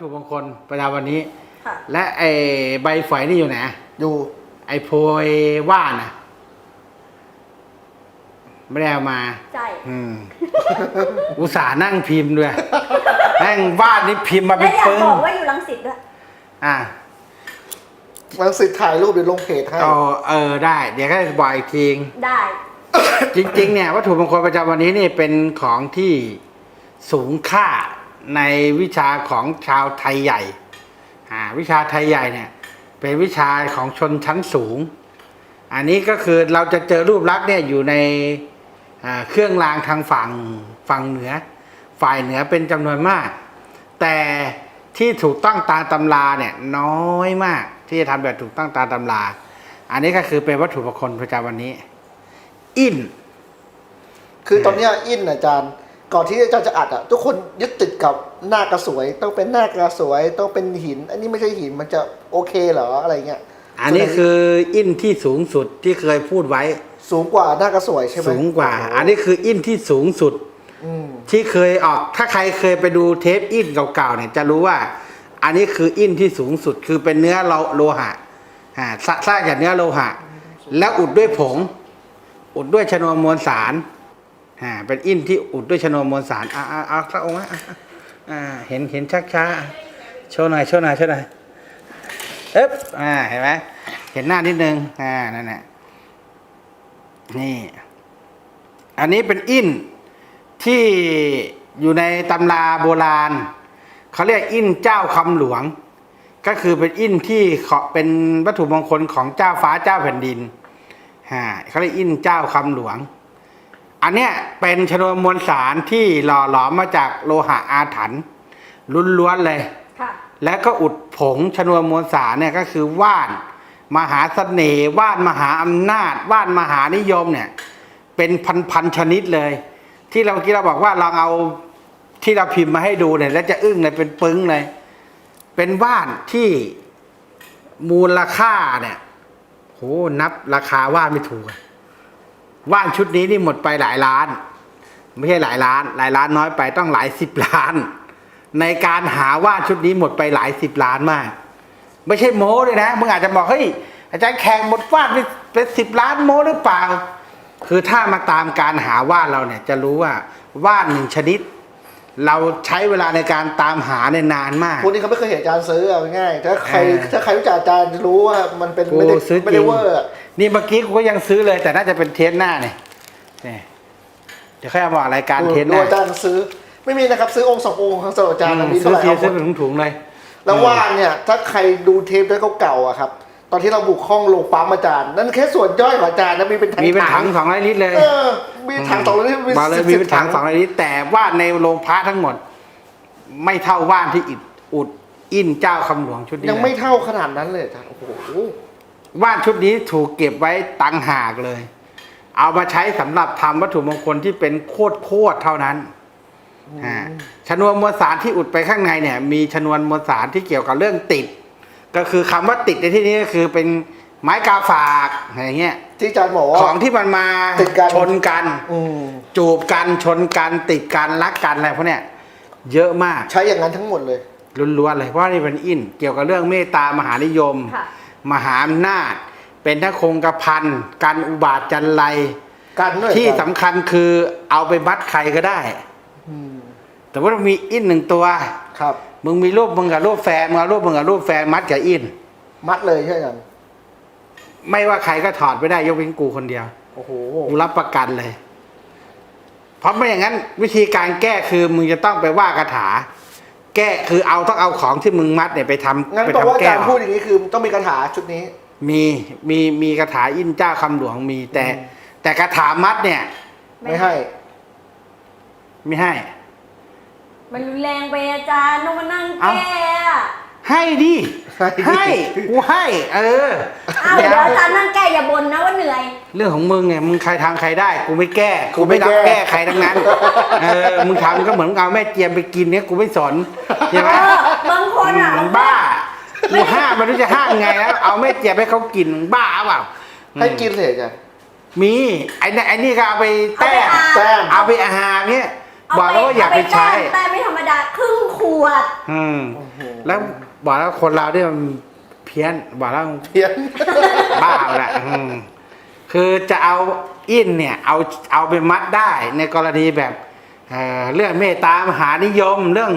ถุมงคลประจำวันนี้ ค่ะ และไอ้ใบฝอยนี่อยู่ไหน อยู่ไอ้โพยว่านอะไม่ได้เอามาใช่อืม อุตส่าห์นั่งพิมพ์ด้วยแม่งวาดนี่พิมพ์มาและเป็นอยากปึ้งบอกว่าอยู่รังสิตด้วย อะมันสิทธิ์ถ่ายรูปเดี๋ยวลงเพจให้ก็เออได้ เดี๋ยวก็จะบอกอีกทีได้ จริงๆ เนี่ยวัตถุมงคลประจำวันนี้นี่เป็นของที่สูงค่า ในวิชาของชาวไทยใหญ่ วิชาไทยใหญ่เนี่ยเป็นวิชาของชนชั้นสูง อันนี้ก็คือเราจะเจอรูปลักษณ์เนี่ยอยู่ในเครื่องรางทางฝั่งฝั่งเหนือ ฝ่ายเหนือเป็นจำนวนมาก แต่ที่ถูกต้องตามตำราเนี่ยน้อยมากที่จะทำแบบถูกต้องตามตำรา อันนี้ก็คือเป็นวัตถุมงคลประจำวันนี้ อิน คือตอนนี้อินอาจารย์ ก่อนที่อาจารย์จะอัดอะทุกคนยึดติดกับหน้ากระสวย ต้องเป็นหน้ากระสวย ต้องเป็นหิน อันนี้ไม่ใช่หินมันจะโอเคเหรออะไรเงี้ยอันนี้คืออินที่สูงสุดที่เคยพูดไว้ สูงกว่าหน้ากระสวยใช่ไหมสูงกว่าโโหอันนี้คืออินที่สูงสุดอืมที่เคยออก ถ้าใครเคยไปดูเทปอินเก่าๆเนี่ย จะรู้ว่า อันนี้คืออินที่สูงสุดคือเป็นเนื้อโลโลหะอ่าสสร้างจากเนื้อโลหะ แล้วอุดด้วยผง อุดด้วยชนวนมวลสาร อ่าเป็นอินที่อุดด้วยชนวนมวลสารอ่าอ่าเอาพระองค์อ่าเห็นเห็นชักช้าโชว์หน่อยโชว์หน่อยโชว์หน่อยเอ๊บอ่าเห็นไหมเห็นหน้านิดนึงอ่านั่นแหละนี่ อันนี้เป็นอินที่อยู่ในตำราโบราณเขาเรียกอินเจ้าคำหลวง ก็คือเป็นอินที่เป็นวัตถุมงคลของเจ้าฟ้าเจ้าแผ่นดินฮ่าเขาเรียกอินเจ้าคำหลวง อันเนี้ยเป็นชนวนมวลสารที่หล่อหลอมมาจากโลหะอาถรรพ์ล้วนๆเลย ค่ะแล้วก็อุดผงชนวนมวลสารเนี่ยก็คือว่าน มหาเสน่ห์ว่านมหาอำนาจ ว่านมหานิยมเนี่ย เป็นพันๆชนิดเลย ที่เราเมื่อกี้เราบอกว่าเราเอาที่เราพิมพ์มาให้ดูเนี่ย แล้วจะอึ้งเลยเป็นปึ้งเลย เป็นว่านที่มูลค่าเนี่ยโหนับราคาว่านไม่ถูกอะ ว่านชุดนี้นี่หมดไปหลายล้าน ไม่ใช่หลายล้าน หลายล้านน้อยไปต้องหลายสิบล้าน ในการหาว่านชุดนี้หมดไปหลายสิบล้านมาก ไม่ใช่โม้เลยนะมึงอาจจะบอกเฮ้ยอาจารย์แข่งหมดว่านไปเป็นสิบล้านโม้หรือเปล่า คือถ้ามาตามการหาว่านเราเนี่ยจะรู้ว่าว่านหนึ่งชนิด เราใช้เวลาในการตามหาเนี่ยนานมาก พวกนี้เขาไม่เคยเห็นอาจารย์ซื้อเอาง่ายๆถ้าใครเออถ้าใครรู้จักอาจารย์จะรู้ว่ามันเป็นกูไม่ได้ซื้อไม่จริได้งเวอร์อะ นี่เมื่อกี้กูก็ยังซื้อเลย แต่น่าจะเป็นเทสหน้าเนี่ยนี่เดี๋ยวค่อยเอามารายการเทสหดูน้าอาจารย์ซื้อ ไม่มีนะครับ ซื้อองค์สององค์ของสำหรับอาจารย์อืนะมมีซื้เท่าอไหร่เทียเอาหมซื้อดเป็นถุงๆเลย แล้วว่านเนี่ย ถ้าใครดูเทปได้เก่าๆอะครับ ตอนที่เราบุกห้องโรงปั๊มอาจารย์ นั่นแค่ส่วนย่อยของอาจารย์นะมีเป็นถังมีเป็นถังสองร้อยลิตรเลย เออมีถังสองร้อยลิตรบอกเลยสิบมีสิบเป็นถังสองร้อยลิตรแต่ว่าในโรงพระทั้งหมด ไม่เท่าว่านที่อิดอุดอินเจ้าคำหลวงชุดนี้ยังไม่เลยเท่าขนาดนั้นเลยอาจารย์โอ้โห ว่านชุดนี้ถูกเก็บไว้ตังหากเลย เอามาใช้สำหรับทำวัตถุมงคลที่เป็นโคตรโคตรๆเท่านั้นอ่าชนวนมวลสารที่อุดไปข้างในเนี่ย มีชนวนมวลสารที่เกี่ยวกับเรื่องติด ก็คือคำว่าติดในที่นี้ก็คือเป็นไม้กาฝากอะไรเงี้ยที่อาจารย์บอกว่าของที่มันมาติดกันชนกันอืมจูบกันชนกันติดกันรักกันอะไรพวกเนี้ยเยอะมากใช้อย่างนั้นทั้งหมดเลยล้วนๆเลยเพราะว่านี่เป็นอินเกี่ยวกับเรื่องเมตตามหานิยมค่ะ มหาอำนาจ เป็นทั้งคงกระพันกันอุบาทจันไรกันด้วยที่อาจารย์สำคัญคือเอาไปมัดใครก็ได้ อืมแต่ว่ามีอินหนึ่งตัว ครับ มึงมีรูปมึงกับรูปแฟนมึงเอารูปมึงกับรูปแฟนมัดกับอิน มัดเลยใช่ไหมอาจารย์ไม่ว่าใครก็ถอดไม่ได้ยกเว้นกูคนเดียว โอ้โหกูรับประกันเลย เพราะไม่อย่างนั้น วิธีการแก้คือมึงจะต้องไปว่าคาถา แก้คือเอาต้องเอาของที่มึงมัดเนี่ยไปทำงั้นไปแปลว่าทำอาแก้จารย์วพูดอย่างนี้คือต้องมีคาถาชุดนี้ มีมีมีคาถาอินเจ้าคำหลวงมีแต่ อืม แต่กระถามัดเนี่ยไม่ให้ ไม่ให้ มันรุนแรงไปอาจารย์ต้องมานั่งเอ้าแก้อะ ให้ดิให้ดิให้กูให้เอออ้าวเดี๋เดี๋ยยววอาจารย์นั่งแก้อย่าบ่นนะว่าเหนื่อย เรื่องของมึงเนี่ยมึงใครทางใครได้ กูไม่แก้ กูกูไม่ไม่รับแก้แก้ใครทั้งนั้นเออมึงทำก็เหมือนเอาแม่เจียมไปกินเนี่ยกูไม่สนใช่ไหมเออบางคนอะมึงบ้ากูห้ามมันรู้จะห้ามไงแล้วเอาแม่เจียมให้เขากินมึงบ้าเปล่าให้กินเลยอาจารย์มีไอ้นี่ไอ้นี่ก็เอาไปแต้เอาไปอาบแต้มเอาไปอาหารเนี่ยเบอกแล้วว่าอย่าไปใช้แต่แต่ไม่ธรรมดาครึ่งขวดอืมแล้ว บอกแล้วคนเราเนี่ยมันเพี้ยนบอกแล้วเพี้ยนบ้าแหละอืมคือจะเอาอินเนี่ยเอาเอาไปมัดได้ในกรณีแบบเอ่อเรื่องเมตตามหานิยมเรื่อง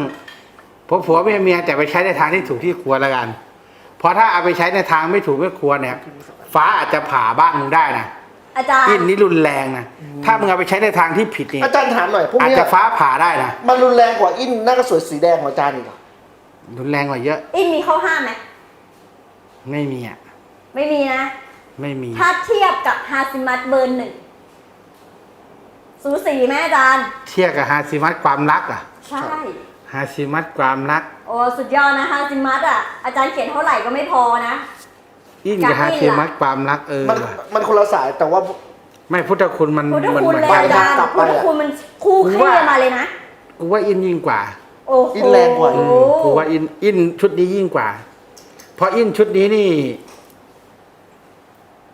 ผัวผัวเมียเมียแต่ไปใช้ในทางที่ถูกที่ควรแล้วกันเพราะถ้าเอาไปใช้ในทางไม่ถูกไม่ควรเนี่ย ฟ้าอาจจะผ่าบ้านมึงได้นะอาจารย์อินนี่รุนแรงนะถ้ามึงเอาไปใช้ในทางที่ผิดเนี่ยอาจารย์ถามหน่อยพวกอาจเนี้ยจะฟ้าผ่าได้นะมันรุนแรงกว่าอินหน้ากระสวยสีแดงของอาจารย์อีกเหรอ รุนแรงกว่าเยอะ อินมีข้อห้ามไหมไม่มีอะ ไม่มีนะ ไม่มี ถ้าเทียบกับฮาซิมัตเบอร์หนึ่งสูสีไหมอาจารย์ เทียบกับฮาซิมัตความรักอะ ใช่ ฮาซิมัตความรัก โอ้สุดยอดนะฮาซิมัตอะ อาจารย์เขียนเท่าไหร่ก็ไม่พอนะอินกับจากฮาอินซิล่ะมัตความรักเออ มันว่ะมันคนละสายแต่ว่า ไม่พุทธคุณมันพุทธมัคุณเลยไปอาจารย์กลับไปพุทธอะคุณมันคู่กูขี้ว่ากันมาเลยนะ กูว่าอินยิ่งกว่า โอ้โหอินแรงกว่าอืมกูว่าอินอินชุดนี้ยิ่งกว่า เพราะอินชุดนี้นี่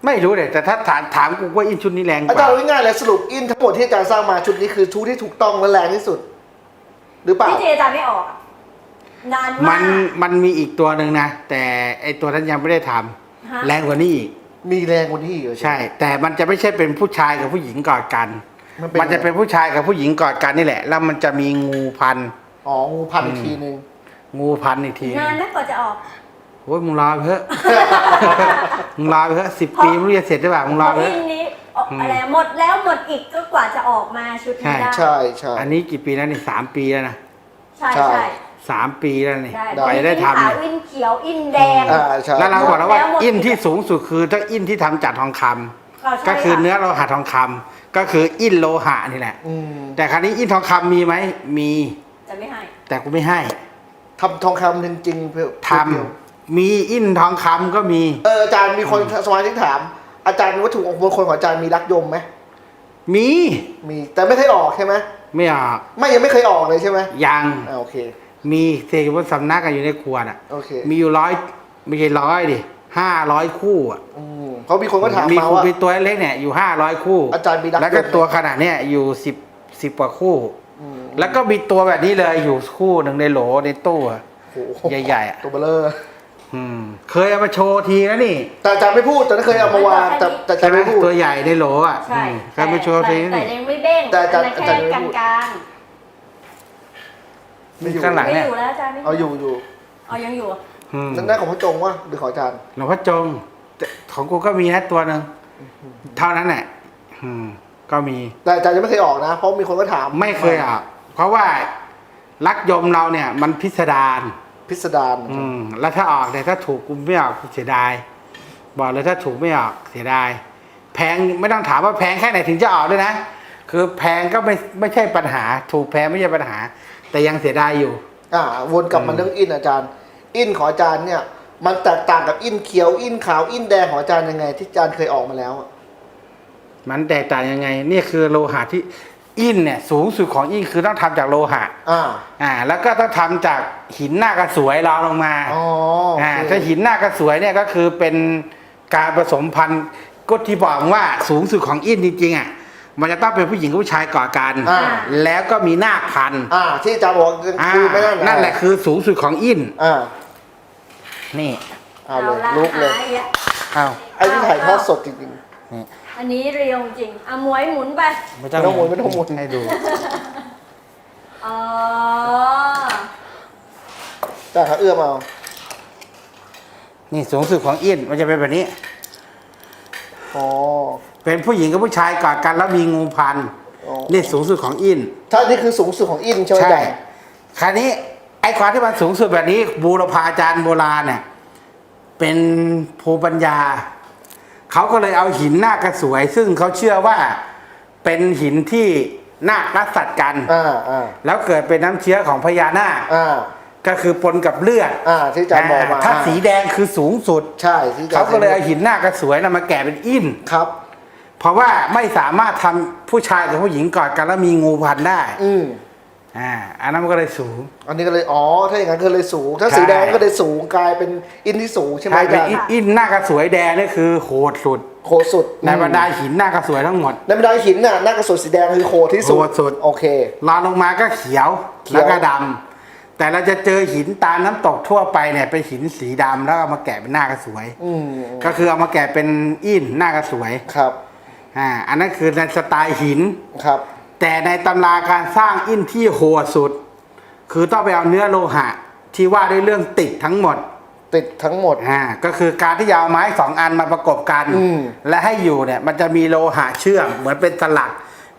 ไม่รู้เลยแต่ถ้าถามถามกูว่าอินชุดนี้แรงกอาจารว่าย์เอาง่ายๆเลยสรุปอินทั้งหมดที่อาจารย์สร้างมาชุดนี้คือชุดที่ถูกต้องและแรงที่สุด หรือเปล่า พี่เจอาจารย์ไม่ออกอะนานมัมานกมันมีอีกตัวหนึ่งนะ แต่ไอตัวนั้นยังไม่ได้ทำฮะแรงกว่านี้อีก มีแรงกว่านี้อีกเหรอใช่ แต่มันจะไม่ใช่เป็นผู้ชายกับผู้หญิงกอดกัน มันเป็นมันจะเป็นผู้ชายกับผู้หญิงกอดกันนี่แหละ แล้วมันจะมีงูพัน อ๋องูพันอีกทีนึงงูพันอีกทีนานนะกว่าจะออกโอ้ยมึงรอไปเถอะมึงรอไปเถอะสิบปีไม่รู้จะเสร็จหรือเปล่ามึงรอไปเพเถราะอะอินนี้ออกอะไรหมดแล้วหมดอีกก็กว่าจะออกมาชุดนี้ได้ใช่ใช่อันนี้กี่ปีแล้วนี่สามปีแล้วนะใช่ใช่ใช่สามปีแล้วนี่ได้ไปได้ทำขาวเนี่ยอินเขียวอินแดงอ่าใช่แล้วเราบอกแล้วว่าหมดแล้วหมดอินที่สูงสุดคือถ้าอินที่ทำจากทองคำก็ใช่ก็คือค่ะเนื้อโลหะทองคำก็คืออินโลหะนี่แหละอืมแต่คราวนี้อินทองคำมีไหมมี จะไม่ให้ แต่กูไม่ให้ ทำทองคำจริงๆเพื่อทำมีอินทองคำก็มี เอออาจารย์มีคนสมาชิกถาม อาจารย์มีวัตถุมงคลของอาจารย์มีรักยมไหมมี มีแต่ไม่เคยออกใช่ไหมไม่ออกไม่ยังไม่เคยออกเลยใช่ไหมยังอ่าโอเคมีเสกวัดสำนักกันอยู่ในครัวน่ะ โอเคมีอยู่ร้อยไม่ใช่ร้อยดิห้าร้อยคู่อะอืมเพราะมีคนก็ถามมีมาคู่ว่ามีตัวเล็กเนี่ยอยู่ห้าร้อยคู่ อาจารย์มีรักแล้วก็ยมไหมตัวขนาดเนี้ยอยู่สิบสิบกว่าคู่อืม แล้วก็มีตัวแบบนี้เลยอยู่คู่หนึ่งในโหลในตู้อะโอ้โหใหญ่ๆอะตัวเบลเลอร์อืมเคยเอามาโชว์ทีแล้วนี่ แต่อาจารย์ไม่พูดแต่ไม่เคยเอามาวางแต่แต่อาจาใช่รย์ไหมไม่พูด ตัวใหญ่ในโหลอะใช่อืมเคยมาโชว์ทีแต่นี่ ยังไม่เบ้งแต่อาจารย์อันนั้นอาจารย์แค่ไม่กลาพูงดกลางไม่อยู่ข้างหลังไม่อยู่แล้วอาจารย์ไม่เอาอยู่อยู่เอายังอยู่อืมนั่นได้ของพระจงวะหรือของอาจารย์หลวงพ่อจงแต่ของกูก็มีนะตัวหนึ่งเท่านั้นแหละอืมก็มีแต่อาจารย์ยังไม่เคยออกนะ เพราะมีคนก็ถามไม่เคยอะ เพราะว่ารักยมเราเนี่ย มันพิสดารพิสดารอืมแล้วถ้าออกเนี่ยถ้าถูกกูไม่ออกกูเสียดายบอกเลยถ้าถูกไม่ออกเสียดายแพงไม่ต้องถามว่าแพงแค่ไหนถึงจะออกด้วยนะคือแพงก็ไม่ไม่ใช่ปัญหา ถูกแพงไม่ใช่ปัญหา แต่ยังเสียดายอยู่ อ่าวนกลับมาอืมเรื่องอินอาจารย์ อินของอาจารย์เนี่ย มันแตกต่างกับอินเขียวอินขาวอินแดงของอาจารย์ยังไง ที่อาจารย์เคยออกมาแล้วอะมันแตกต่างยังไง นี่คือโลหะที่ อินเนี่ยสูงสุดของอินคือต้องทำจากโลหะอ่าอ่าแล้วก็ต้องทำจากหินหน้ากระสวยรองลงมาอ๋อโออ่าเคถ้าหินหน้ากระสวยเนี่ยก็คือเป็นการผสมพันธุ์ก็ที่บอกว่าสูงสุดของอินจริงๆอะมันจะต้องเป็นผู้หญิงกับผู้ชายก่อกันอ่าแล้วก็มีนาคพันธุ์อ่าที่อาจารย์บอกอ่าคือไม่นั่นนั่นแหละคือสูงสุดของอินอ่านี่เอาเลยละลุกเลยหายอะอ้าวไอ้ที่ถ่ายทอดสดจริง อันนี้เรียวจริงอะหมวยหมุนไป ไม่ไม่ต้องหมุนไม่ต้องหมุน ให้ดู อ๋อๆแต่เขาเอื้อมเอานี่สูงสุดของอินมันจะเป็นแบบนี้ อ๋อเป็นผู้หญิงกับผู้ชายก่อกันแล้วมีงูพันธุ์อ๋อนี่สูงสุดของอินถ้านี่คือสูงสุดของอินใช่ไหมใช่ อาจารย์คราวนี้ไอ้ความที่มันสูงสุดแบบนี้บูรพาจารย์โบราณเนี่ยเป็นภูมิปัญญา เขาก็เลยเอาหินนาคกระสวย ซึ่งเขาเชื่อว่าเป็นหินที่นาครักสัตว์กัน อ่าอ่าแล้วเกิดเป็นน้ำเชื้อของพญานาคอ่าก็คือปนกับเลือดอ่าที่อาจารย์บอกมาถ้าสีแดงคือสูงสุด ใช่ที่อาจารเขาย์ก็เลยเอาหินนาคกระสวยนะมาแกะเป็นอินครับ เพราะว่าไม่สามารถทำผู้ชายกับผู้หญิงกอดกันแล้วมีงูพันได้ อืม อ่าอันนั้นมันก็เลยสูง อันนี้ก็เลยอ๋อถ้าอย่างนั้นก็เลยสูง ถ้าใช่สีแดงก็เลยสูงกลายเป็นอินที่สูงใช่ไหมใช่อาเป็นจารย์อินอินหน้ากระสวยแดงนี่คือโหดสุดโคสุดในบรรดาหินหน้ากระสวยทั้งหมดในบรรดาหินน่ะหน้ากระสุนสีแดงคือโคที่สุดโคสุดโอเครองลงมาก็เขียวเขียวแล้วก็ดำแต่เราจะเจอหินตามน้ำตกทั่วไปเนี่ยเป็นหินสีดำแล้วเอามาแกะเป็นหน้ากระสวยอืมก็คือเอามาแกะเป็นอินหน้ากระสวยครับอ่าอันนั้นคือในสไตล์หินครับ แต่ในตำราการสร้างอินที่โหดสุด คือต้องไปเอาเนื้อโลหะ ที่ว่าด้วยเรื่องติดทั้งหมดติดทั้งหมด อ่าก็คือการที่จะเอาไม้สองอันมาประกบกัน อืม และให้อยู่เนี่ยมันจะมีโลหะเชื่อมเหมือนเป็นสลัก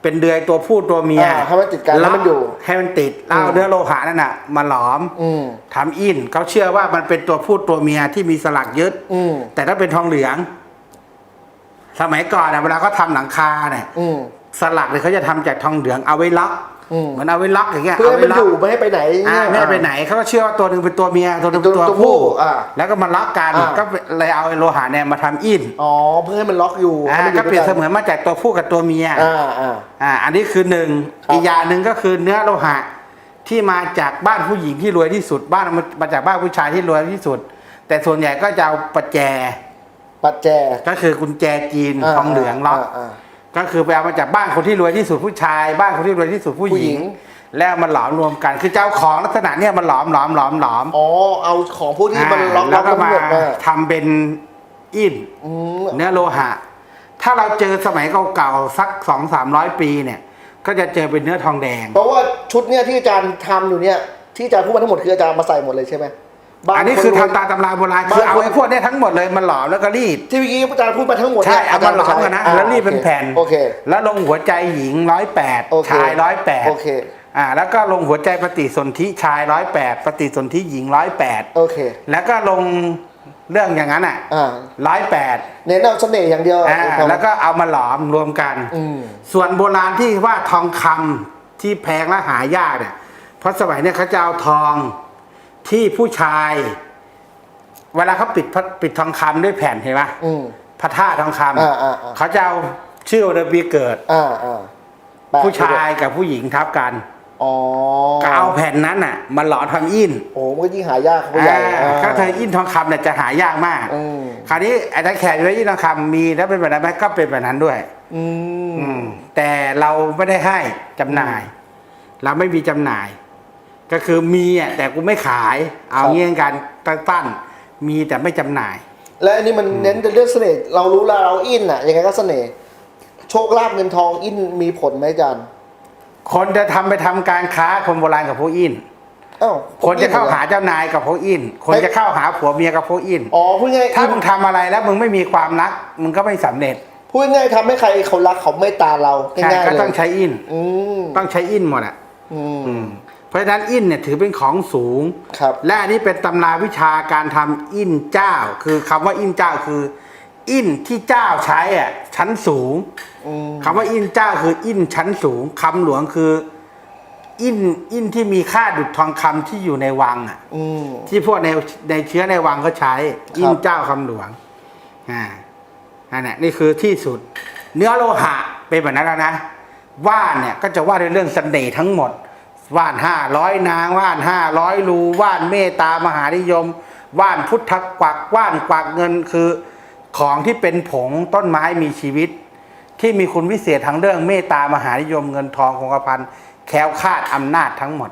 เป็นเดือยตัวผู้ตัวเมียอ่าให้มันติดกันให้มันอยู่ให้มันติดแล้วเอาอืมเนื้อโลหะนั่นน่ะมาหลอม อืม ทำอินเขาเชื่อว่ามันเป็นตัวผู้ตัวเมียที่มีสลักยึดอืม แต่ถ้าเป็นทองเหลือง สมัยก่อนน่ะเวลาเขาทำหลังคาเนี่ยอืม สลักเนี่ยเขาจะทำจากทองเหลืองเอาไว้ล็อกอืม เหมือนเอาไว้ล็อกอย่างเงี้ยเพื่อให้ไว้มันล็อกยู่ไม่ให้ไปไหนอ่าเนี่ยไม่ให้ไปไหนเขาก็เชื่อว่าตัวหนึ่งเป็นตัวเมียตัวหนึงเป็นตัตัววผู้ผู้อ่าแล้วก็มาล็อกกันอ่า ก็เลยเอาไอ้โลหะเนี่ยมาทำอินอ๋อเพื่อให้มันล็อกอยู่อ่าให้มันอก็ยู่เปรียบด้วเสกันมือนมาจากตัวผู้กับตัวเมีย อ่าอ่า อ่าอันนี้คือหนึ่งครับอีกอย่างหนึ่งก็คือเนื้อโลหะที่มาจากบ้านผู้หญิงที่รวยที่สุด บ้านมาจากบ้านผู้ชายที่รวยที่สุด แต่ส่วนใหญ่ก็จะเอาประแจ ปัจแจก็คือกุญแจจีนอ่าทองเหลืองล็อกอ่าอ่า ก็คือไปเอามาจากบ้านคนที่รวยที่สุดผู้ชาย บ้านคนที่รวยที่สุดผู้หผู้หญิญิงงแล้วมันหลอมรวมกัน คือเจ้าของลักษณะเนี่ยมันหลอมหลอมหลอมหลอมอ๋อเอาของพวกที่มันล็อกแล้ล็อวกก็ทั้งมาหมดมาทำเป็นอินอืมเนื้อโลหะ ถ้าเราเจอสมัยเก่าๆสักสองสามร้อยปีเนี่ย ก็จะเจอเป็นเนื้อทองแดง เพราะว่าชุดเนี่ยที่อาจารย์ทำอยู่เนี่ยที่อาจารย์พูดมาทั้งหมดคืออาจารย์มาใส่หมดเลยใช่ไหม บางอันนี้คือรวยทำตามตำราโบราณคือเอาไอ้พวกเนี้ยทั้งหมดเลยมันหลอมแล้วก็รีด ที่เมื่อกี้อาจารย์พูดมาทั้งหมดใช่นี่ยเอามาหลอมกันนะาแล้วรีดเป็นแผ่นโอเค แล้วลงหัวใจหญิงร้อยแปดโอเค ชายร้อยแปดโอเค อ่าแล้วก็ลงหัวใจปฏิสนธิชายร้อยแปดปฏิสนธิหญิงร้อยแปดโอเค แล้วก็ลงเรื่องอย่างนั้นอะอ่า ร้อยแปดเน้นเอาเสน่ห์อย่างเดียวอ่าแล้วก็เอามาหลอมรวมกัน อืม ส่วนโบราณที่ว่าทองคำที่แพงและหายากเนี่ยเพราะสมัยเนี่ยเขาจะเอาทอง ที่ผู้ชาย เวลาเขาปิดพระปิดทองคำด้วยแผ่นเห็นไหมอืม พระธาตุทองคอ่าอ่าอ่าำเขาจะเอาชื่อวันปีเกิด อ่าอ่าแปะผู้ชายกับผู้หญิงทับกันอ๋อก็เอาแผ่นนั้นน่ะมาหล่อทำอินโอ้มันก็ยิ่งหายากเข้าไปใหญ่อ่าก็เธออินทองคำเนี่ยจะหายากมาก อืม คราวนี้อาจารย์แขกด้วยอินทองคำมีแล้วเป็นแบบนั้นไหมก็เป็นแบบนั้นด้วย อืม อืมแต่เราไม่ได้ให้จำหน่าย เราไม่มีจำหน่าย ก็คือมีอะแต่กูไม่ขาย เอาเงี้ยกันตั้นๆมีแต่ไม่จำหน่าย และอันนี้มันเน้นแต่เรื่องเสน่ห์เรารู้แล้วเราอินอะยังไงก็เสน่ห์โชคลาภเงินทองอินมีผลไหมอาจารย์คนจะทำไปทำการค้าคนโบราณกับพวกอินอ้าวคนจะเข้าหาเจ้านายกับพวกอิน คนจะเข้าหาผัวเมียกับพวกอิน อ๋อพูดง่ายถ้ามึงทำอะไรแล้วมึงไม่มีความรักมึงก็ไม่สำเร็จ พูดง่ายทำให้ใครเขารักเขาเมตตาเราใช่ง่ายๆก็เลยต้องใช้อินอืมต้องใช้อินหมดอะ อืมอืม เพราะฉะนั้นอินเนี่ยถือเป็นของสูง ครับ และอันนี้เป็นตำราวิชาการทำอินเจ้า คือคำว่าอินเจ้าคือ อินที่เจ้าใช้อะชั้นสูงอืมคำว่าอินเจ้าคืออินชั้นสูงคำหลวงคือ อินอินที่มีค่าดุจทองคำที่อยู่ในวังอะ อืม ที่พวกในในเชื้อในวังเขาใช้อินเจ้าคำหลวงอ่าอันนี้นี่คือที่สุด เนื้อโลหะเป็นแบบนั้นแล้วนะ ว่านเนี่ยก็จะว่าในเรื่องเสน่ห์ทั้งหมด ว่านห้าร้อยนางว่านห้าร้อยรูว่านเมตตามหานิยม ว่านพุทธกวักว่านกวักเงินคือของที่เป็นผงต้นไม้มีชีวิต ที่มีคุณวิเศษทั้งเรื่องเมตตามหานิยมเงินทองคงกระพันแคล้วคลาดอำนาจทั้งหมด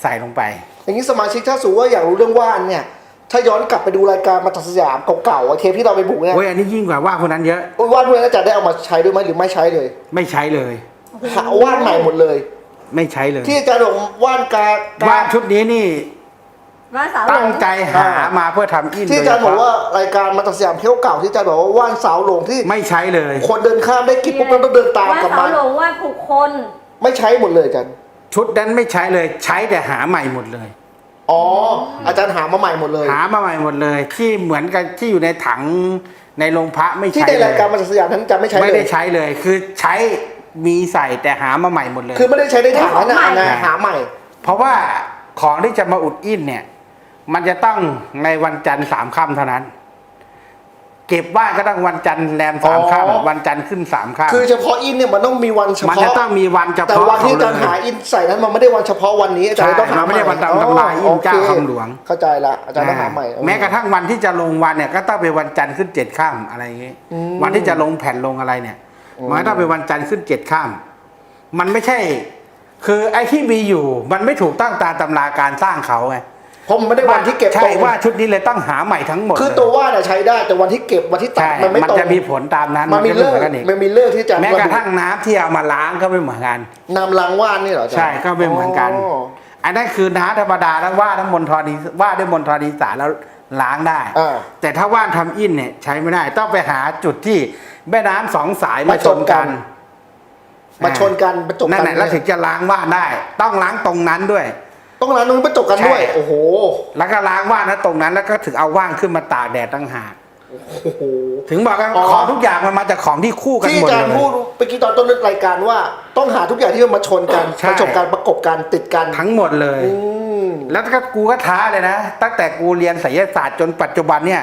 ใส่ลงไป อย่างนี้สมาชิกถ้าสูว่าอยากรู้เรื่องว่านเนี่ยถ้าย้อนกลับไปดูรายการมาตัดสยามเก่าๆอะเทปที่เราไปบุกเนี่ยโอ้ยอันนี้ยิ่งกว่าว่านคนนั้นเยอะว่านพวกนั้นอาจารย์ได้เอามาใช้ด้วยไหมหรือไม่ใช้เลย ไม่ใช้เลยหาว่านใหม่หมดเลย ไม่ใช้เลยที่อาจารย์บอกว่านกาว่านชุดนี้นี่ว่าสาวหลตั้งงใจหามาเพื่อทำอินที่อาจารย์โดบอกเฉพะว่ารายการมาตัดสยามเที่ยวเก่าที่อาจารย์บอกว่าว่านสาวหลงที่ไม่ใช้เลย คนเดินข้ามได้กินปุ๊บแล้วต้องเดินตามว่ากลับสาวมาหลงว่าผูกคน ไม่ใช้หมดเลยอาจารย์ชุดนั้นไม่ใช้เลยใช้แต่หาใหม่หมดเลย อ๋ออาจารย์หามาใหม่หมดเลย หามาใหม่หมดเลย ที่เหมือนกันที่อยู่ในถังในโรงพระไม่ที่ใช้ในเลรายยการมาสยามนั้นจะไม่ใช้ไม่เลได้ยใช้เลย คือใช้ มีใส่แต่หามาใหม่หมดเลย คือไม่ได้ใช้ในถังนั้นนะของใหม่นะหาใหม่ เพราะว่าของที่จะมาอุดอินเนี่ย มันจะต้องในวันจันทร์สามค่ำเท่านั้น เก็บบ้านก็ต้องวันจันทร์แรมสามอ๋อ ค่ำวันจันทร์ขึ้นสามค่ำคือเฉพาะอินเนี่ยมันต้องมีวันเฉมันพาะจะต้องมีวันเฉแต่พาะวันที่อาจารย์เขหาเลยอินใส่นั้นมันไม่ได้วันเฉพาะวันนี้อาจารย์ใช่ต้องหามันไม่ได้ใหวันตามตำราอินเจ้าโอคำหลวง เข้าใจละอาจารย์ต้องหาใหม่แม้กระทั่งวันที่จะลงวันเนี่ยก็ต้องเป็นวันจันทร์ขึ้นเจ็ดค่ำอะไรอย่างงี้อืมวันที่จะลงแผ่นลงอะไรเนี่ย อืมมันก็ต้องเป็นวันจันทร์ขึ้นเจ็ดค่ำมันไม่ใช่ คือไอ้ที่มีอยู่ มันไม่ถูกต้องตามตำราการสร้างเขาไงเพราะมันไม่ได้วันที่เก็บใช่ตรงว่าชุดนี้เลยต้องหาใหม่ทั้งหมด คือเลยตัวว่าเนี่ยใช้ได้แต่วันที่เก็บวันที่ตัดใช่มันไม่มันตรงจะมีผลตามนั้นมันมีจะเลิกไหอนกันอีกมันมีเลิกที่อาจารย์แม้กระทั่งน้ำที่เอามาล้างก็ไม่เหมือนกันนำล้างว่านนี่เหรออาจารย์ใช่ก็ไม่เหมือนกันอ๋ออันนั้นคือน้ำธรรมดาแล้วว่าน้ำมนต์ทอดีว่าด้วยมนต์ทอดีสารแล้วล้างได้อ่าแต่ถ้าว่านทำอินเนี่ยใช้ไม่ได้ต้องไปหาจุดที่ แม่น้ำสองสายมามาชชนนกักันนมาชนกันประจบนั่กันนแหละแล้วถึงจะล้างว่านได้ ต้องล้างตรงนั้นด้วย ต้องร้านนู้นประจบกันด้วยใช่โอ้โห แล้วก็ล้างว่านนะตรงนั้น แล้วก็ถึงเอาว่านขึ้นมาตากแดดตั้งหากโอ้โหถึงบอกกันอ๋อของทุกอย่างมันมาจากของที่คู่กันที่หมดอาจารเลย์พูดยเมื่อกี้ตอนต้นรายการว่า ต้องหาทุกอย่างที่มันมาชนกันใช่ประจบกันประกบกันติดกันทั้งหมดเลยอืมแล้วก็กูก็ท้าเลยนะ ตั้งแต่กูเรียนไสยศาสตร์จนปัจจุบันเนี่ย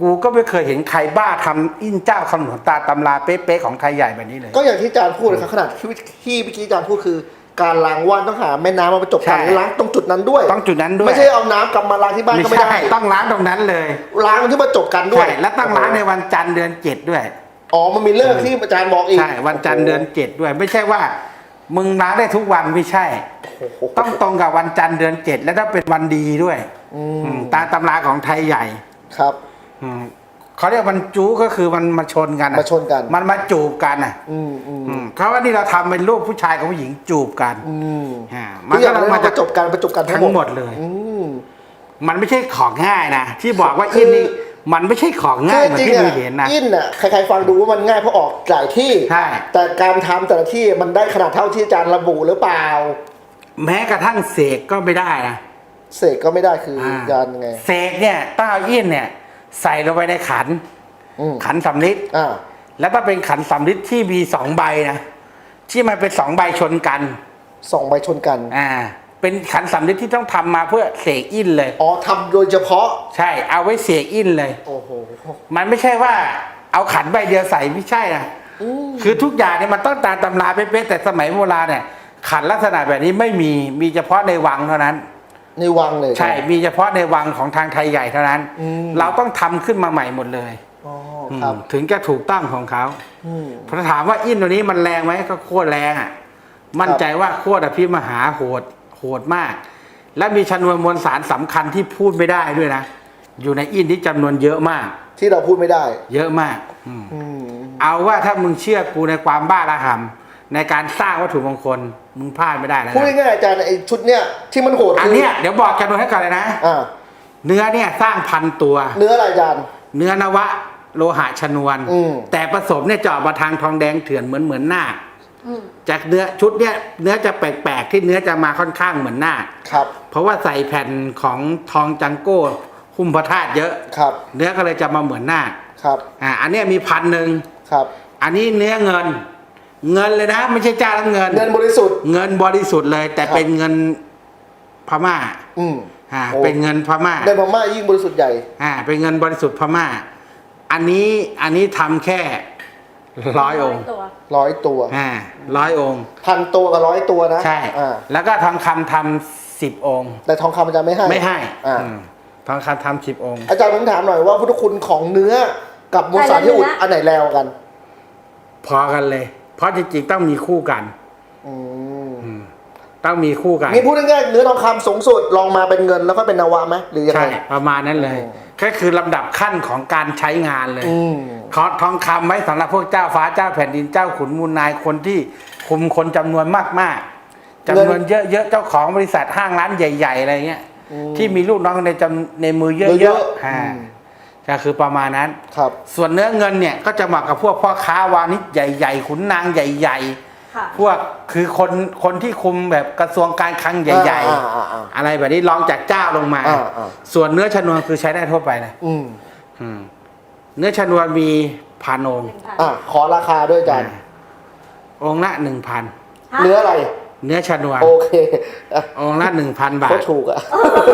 กูก็ไม่เคยเห็นใครบ้าทำอินเจ้าคำหนวณตาตำราเป๊ะๆของไทยใหญ่แบบนี้เลย ก็อย่างที่อาจารย์พูดนะครับขนาดที่ที่เมื่อกี้อาจารย์พูดคือ การล้างว่านต้องหาแม่น้ำมาประจบกันใช่ ล้างตรงจุดนั้นด้วย ต้องจุดนั้นด้วยไม่ใช่เอาน้ำกลับมาล้างที่บ้านไม่ก็ไม่ใช่ได้ต้องล้างตรงนั้นเลยล้างที่ประจบกันด้วใช่ยแล้วต้องล้างในวันจันทร์เดือนเจ็ดด้วย อ๋อมันมีเลิกที่อาจารย์บอกอีกใช่วันจันทร์เดือนเจ็ดด้วย ไม่ใช่ว่า มึงล้างได้ทุกวันไม่ใช่ โอ้โห ต้องตรงกับวันจันทร์เดือนเจ็ดและต้องเป็นวันดีด้วยอือืมมตามตำราของไทยใหญ่ ครับ อืมเขาเรียกวันจูก็คือมันมาชนกันอะมาชนกัน มันมาจูบกันอะอืมอืมอืมเขาว่านี่เราทำเป็นรูปผู้ชายกับผู้หญิงจูบกันอืมอ่าทุกอย่างต้เลยมามาประจบกันประจบกันทั้งหมดเลย อืม มันไม่ใช่ของง่ายนะที่บอกว่าคืออินนี่มันไม่ใช่ของง่ายเหมือนจริงที่ๆมึอะงเห็นนะ อินอะใครๆฟังดูว่ามันง่ายเพราะออกหลายที่ ใช่ แต่การทำแต่ละที่มันได้ขนาดเท่าที่อาจารย์ระบุหรือเปล่า แม้กระทั่งเสกก็ไม่ได้นะเสกก็ไม่ได้คืออาอาจารย์ไง เสกเนี่ยต้าอินเนี่ย ใส่ลงไปในขัน อืมขันสำลิดอ่าแล้วก็เป็นขันสำลิดที่มีสองใบนะที่มันเป็นสองใบชนกัน สองใบชนกันอ่า เป็นขันสำลิดที่ต้องทำมาเพื่อเสกอินเลย อ๋อทำโดยเฉพาะ ใช่ เอาไว้เสกอินเลย โอ้โหมันไม่ใช่ว่าเอาขันใบเดียวใส่ไม่ใช่นะอืมคือทุกอย่างเนี่ยมันต้องตามตำราเป๊ะๆแต่สมัยโบราณเนี่ยขันลักษณะแบบนี้ไม่มีมีเฉพาะในวังเท่านั้น ในวังเลยใช่ มีเฉพาะในวังของทางไทยใหญ่เท่านั้นอืมเราต้องทำขึ้นมาใหม่หมดเลยอ๋อครับอืมถึงจะถูกต้องของเขาอืมพอถามว่าอินตัวนี้มันแรงไหมก็โคตรแรงอะ มั่นใจว่าโคตรอภิมหาโหดโหดมาก และมีชนวนมวลสารสำคัญที่พูดไม่ได้ด้วยนะ อยู่ในอินที่จำนวนเยอะมาก ที่เราพูดไม่ได้ เยอะมากอืมอืมเอาว่าถ้ามึงเชื่อกูในความบ้าระห่ำในการสร้างวัตถุมงคล มึงพลาดไม่ได้แล้วพูดนะง่ายๆอาจารย์ไอชุดเนี้ยที่มันโหดอันคือเนี้ยเดี๋ยวบอกจำนวนให้ก่อนเลยนะ อ่าเนื้อเนี่ยสร้างพันตัว เนื้ออะไรอาจารย์ เนื้อนวะโลหะชนวน อืม แต่ผสมเนี่ยจะออกมาทางทองแดงเถื่อนเหมือนเหมือนหน้าคอืมจากเนื้อชุดเนี่ยเนื้อจะแปลกๆที่เนื้อจะมาค่อนข้างเหมือนหน้าคครับเพราะว่าใส่แผ่นของทองจังโก้หุ้มพระธาตุเยอะ ครับเนื้อก็เลยจะมาเหมือนหน้าคครับอ่าอันเนี้ยมีพันหนึ่งครับอันนี้เนื้อเงิน เงินเลยนะ ไม่ใช่จ้าแล้วเงิน เงินบริสุทธิ์ เงินบริสุทธิ์เลย แต่ครับ เป็นเงินพม่าอืม อ่าโอ้ เป็นเงินพม่าในพม่ายิ่งบริสุทธิ์ใหญ่ อ่าเป็นเงินบริสุทธิ์พม่า อันนี้อันนี้ทำแค่ร้อยองค์ตัวร้อยตัว อ่าร้อยองค์ พันตัวกับร้อยตัวนะใช่ อ่าแล้วก็ทองคำทำสิบองค์ แต่ทองคำอาจารย์ไม่ให้ไม่ให้อ่าอืมทองคำทำสิบองค์ อาจารย์ผมถามหน่อยว่าพุทธคุณของเนื้อกับมวลสารที่อุดอันไหนแรงกว่ากัน พอกันเลย เพราะจริงๆต้องมีคู่กันอืมอืมต้องมีคู่กันนี่พูดง่ายๆเนื้อทองคำสูงสุดลองมาเป็นเงินแล้วก็เป็นนวะไหมหรือยังไงใช่ประมาณนั้นเลย โอ้ ก็คือลำดับขั้นของการใช้งานเลย อืมขอทองคำไว้สำหรับพวกเจ้าฟ้าเจ้าแผ่นดินเจ้าขุนมูลนายคนที่คุมคนจำนวนมากๆจำนวนเยอะๆเจ้าของบริษัทห้างร้านใหญ่ ๆ อะไรเงี้ยอืมที่มีลูกน้องในจำในมือเยเยอะอะๆๆอ่าอืม ก็คือประมาณนั้นครับ ส่วนเนื้อเงินเนี่ยก็จะเหมาะกับพวกพ่อค้าวานิชใหญ่ ๆ ขุนนางใหญ่ค่ะๆพวกคือคนคนที่คุมแบบกระทรวงการคลังใหญ่อ่าอ่าอ่าๆอะไรแบบนี้รองจากเจ้าลงมาอ่าอ่าส่วนเนื้อชนวนคือใช้ได้ทั่วไปเลยอืมอืมเนื้อชนวนมีพันองค์หนึ่งพันอะขอราคาด้วยอาจารย์องค์ละหนึ่งพันฮะเนื้ออะไร เนื้อชนวนโอเคอะองค์ละหนึ่งพันบาก็ทถูกอะ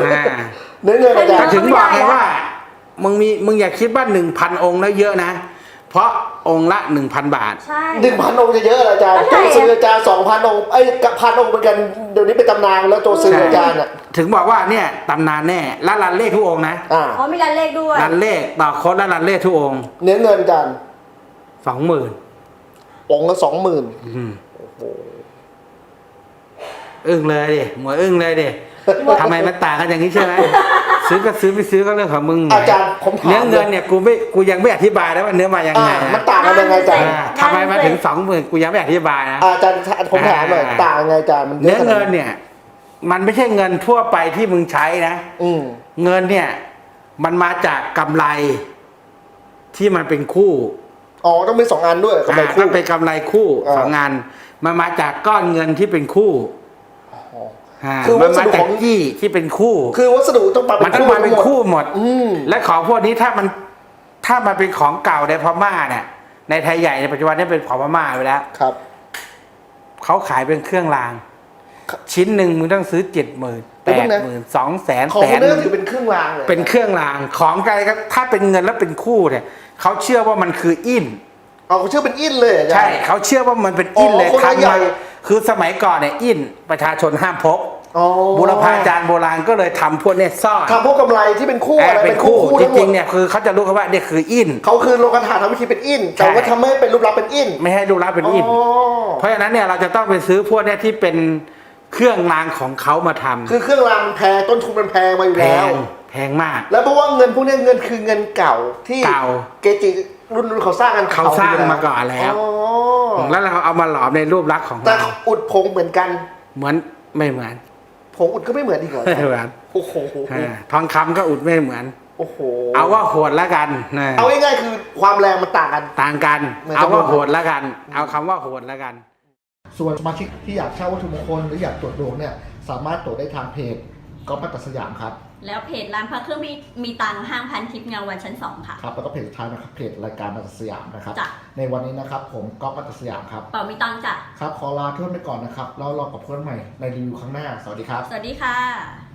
อ่าเนื้อเงินอาจารก็ย์ถึงบอกไงว่า มึงมีมึงอย่าคิดว่าหนึ่งพันองค์แล้วเยอะนะ เพราะองค์ละหนึ่งพันบาท ใช่ หนึ่งพันองค์จะเยอะเหรออาจารย์ก็โจใช่ซื้ออาจารย์สองพันองค์ไอ้ยกับพันองค์เหมือนกันเดี๋ยวนี้เป็นตำนานแล้วโจซื้ออาจารย์อะถึงบอกว่าเนี่ยตำนานแน่และรันเลขทุกองค์นะอ่าอ๋อมีรันเลขด้วย รันเลขต่อโค้ดและรันเลขทุกองค์เนื้อเงินอาจารย์สองหมื่นองค์ละสองหมื่นอึ้งเลยดิหมวยอึ้งเลยดิทำไมมันต่างกันอย่างนี้ใช่ไหม ซื้อก็ซื้อไม่ซื้อก็เรื่องของมึงอาจารย์ผมถาม เนื้อเงินเนี่ยกูไม่กูยังไม่อธิบายนะว่าเนื้อมายังอ่าไงมันนะต่างกันยังไงอาจารย์อ่าทำไมมาถึงสองหมื่นกูยังไม่อธิบายนะ อาจารย์ผมถามหน่อยอ่า ต่างยังไงอาจารย์มันเนื้อเงินเนี่ย มันไม่ใช่เงินทั่วไปที่มึงใช้นะ อืมเงินเนี่ย มันมาจากกำไร ที่มันเป็นคู่อ๋อต้องมีสองอันด้วยกับใบอ่าคู่ ต้องเป็นกำไรคู่อ่า สองงาน มันมาจากก้อนเงินที่เป็นคู่อ๋ออ่า คือมันวัสมาดุจาขกองจี้ที่เป็นคู่ คือวัสดุต้องมาเป็มันนต้องคู่มาเป็นคู่หมด อืม และของพวกนี้ถ้ามันถ้ามันเป็นของเก่าในพม่าเนี่ยในไทยใหญ่ในปัจจุบันนี้เป็นของพม่าไปแล้ว ครับ เขาขายเป็นเครื่องราง ครับชิ้นหนึ่งมึงต้องซื้อเจ็ดหมื่นเดี๋แปยวดนะ หมื่นสองแสนของแสคนนนี้ก็ถือเป็นเครื่องรางเลยเป็นเครื่องรางของอะไรก็ถ้าเป็นเงินแล้วเป็นคู่เนี่ยเขาเชื่อว่ามันคืออินอ๋อเขาชื่อเป็นอินเลยอาจารย์ ใช่เขาเชื่อว่ามันเป็นอินอ๋อเลยคนละทำใหญ่มา คือสมัยก่อนเนี่ยอินประชาชนห้ามพกอ๋อบุรพาจารย์โบราณก็เลยทำพวกเนี่ยซ่อนทำพวกกำไรที่เป็นคู่แออะไรบเป็เป็นนคู่คู่จทั้งหมริดงๆเนี่ยคือเขาจะรู้กันว่าเนี่ยคืออิน เขาคือโลกฐานทำวิธีเป็นอินใช่แต่ว่าทำให้เป็นรูปลักษณ์เป็นอินไม่ให้ดูรับเป็นอินอ๋อเพราะฉะนั้นเนี่ยเราจะต้องไปซื้อพวกเนี่ยที่เป็นเครื่องรางของเขามาทำคือเครื่องรางมันแพงต้นทุนมันแพงมาอยู่แพแล้ว งแพงมาก แล้วเพราะว่าเงินพวกเนี้ยเงินคือเงินเก่าที่เก่า เกจิรุ่นรุ่นเขาสร้างกันเขาสร้างมาก่อนแล้ว อ๋อ แล้วเราเอามาหลอมในรูปลักษณ์ของแต่เราอุดผงเหมือนกัน เหมือนไม่เหมือนผงอุดก็ไม่เหมือนอีกเหรอไม่เหมือนโอ้โหอ่าทองคำก็อุดไม่เหมือน โอ้โหเอาว่าโหดแล้วกันนะเอาง่ายๆคือความแรงมันต่างกัน ต่างกัน เหมือนเอาว่าจำนวนโหดแล้วกัน เอาคำว่าโหดแล้วกัน ส่วนสมาชิกที่อยากเช่าวัตถุมงคลหรืออยากตรวจดวงเนี่ย สามารถตรวจได้ทางเพจก๊อฟมัตตสยามครับ แล้วเพจร้านพระเครื่องมีมีตังค์ห้างพันทิพย์เงาวันชั้นสองค่ะ ครับแล้วก็เพจสุดท้ายนะครับเพจรายการมัตตสยามนะครับ จ้ะ ในวันนี้นะครับผมก๊อฟมัตตสยามครับ เป่ามีตังค์จ้ะ ครับขอลาเพื่อนไปก่อนนะครับแล้วรอกับเพื่อนใหม่ในรีวิวครั้งหน้า สวัสดีครับ สวัสดีค่ะ